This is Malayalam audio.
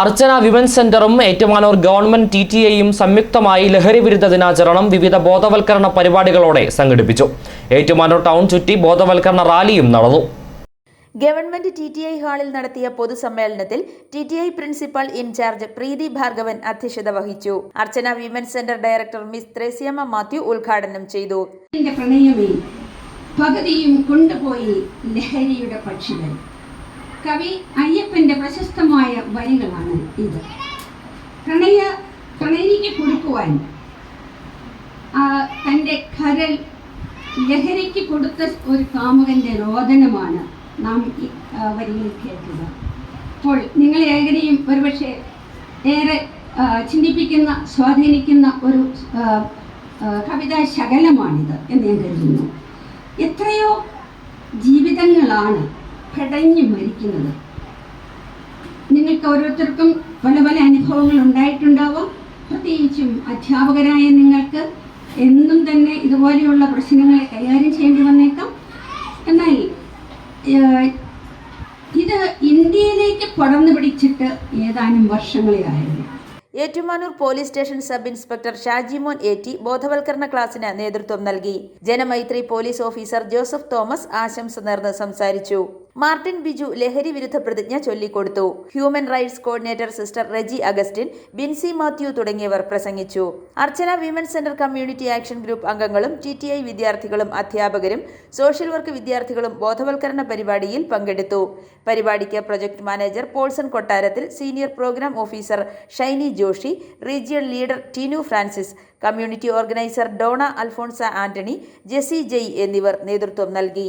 അർച്ചന വിമൻസ് സെന്ററും ഏറ്റുമാനൂർ ഗവൺമെന്റ് ടി ടി എയും സംയുക്തമായി ലഹരി വിരുദ്ധ ദിനാചരണം വിവിധ ബോധവൽക്കരണ പരിപാടികളോടെ സംഘടിപ്പിച്ചു. ഏറ്റുമാനൂർ ടൗൺ ചുറ്റി ബോധവൽക്കരണ റാലിയും നടന്നു. ഗവൺമെന്റ് ടി ടി ഐ ഹാളിൽ നടത്തിയ പൊതുസമ്മേളനത്തിൽ T T I principal in charge Preethi Bhargavan അധ്യക്ഷത വഹിച്ചു. Archana women's centre director miss Thresiamma Mathew ഉദ്ഘാടനം ചെയ്തു. പ്രണയമേ പകുതിയും കൊണ്ടുപോയി ലഹരിയുടെ പക്ഷികൾ. കവി അയ്യപ്പന്റെ പ്രശസ്തമായ വരികളാണ് ഇത്. പ്രണയ പ്രണയിക്ക് കൊടുക്കുവാൻ തന്റെ കരൽ ലഹരിക്ക് കൊടുത്ത ഒരു കാമുകന്റെ രോദനമാണ് നാം വരിയിൽ കേൾക്കുക അപ്പോൾ നിങ്ങൾ ഏകനെയും ഒരുപക്ഷെ ഏറെ ചിന്തിപ്പിക്കുന്ന സ്വാധീനിക്കുന്ന ഒരു കവിതാ ശകലമാണിത് എന്ന് ഞാൻ കരുതുന്നു. എത്രയോ ജീവിതങ്ങളാണ് പെടഞ്ഞു മരിക്കുന്നത്. നിങ്ങൾക്ക് ഓരോരുത്തർക്കും പല പല അനുഭവങ്ങൾ ഉണ്ടായിട്ടുണ്ടാവാം. പ്രത്യേകിച്ചും അധ്യാപകരായ നിങ്ങൾക്ക് എന്നും തന്നെ ഇതുപോലെയുള്ള പ്രശ്നങ്ങളെ കൈകാര്യം ചെയ്യേണ്ടി വന്നേക്കാം. എന്നാൽ ഇത് ഇന്ത്യയിലേക്ക് പടർന്നു പിടിച്ചിട്ട് ഏതാനും വർഷങ്ങളെ ആയിരുന്നു Ettumanoor police station sub inspector Shajimon ഏറ്റി ബോധവൽക്കരണ ക്ലാസ്സിന് നേതൃത്വം നൽകി. Janamaithri police officer Joseph Thomas ആശംസ നേർന്ന് സംസാരിച്ചു. മാർട്ടിൻ ബിജു ലഹരി വിരുദ്ധ പ്രതിജ്ഞ ചൊല്ലിക്കൊടുത്തു. Human rights coordinator sister Reji Augustine Binsy Mathew തുടങ്ങിയവർ പ്രസംഗിച്ചു. Archana women centre community action group അംഗങ്ങളും ടി ടി ഐ വിദ്യാർത്ഥികളും അധ്യാപകരും സോഷ്യൽ വർക്ക് വിദ്യാർത്ഥികളും ബോധവൽക്കരണ പരിപാടിയിൽ പങ്കെടുത്തു. പരിപാടിക്ക് project manager Paulson Kottarathil senior program officer Shiny Joshy region leader Teenu Francis community organiser Dona Alphonsa Antony Jessy Jay എന്നിവർ നേതൃത്വം നൽകി.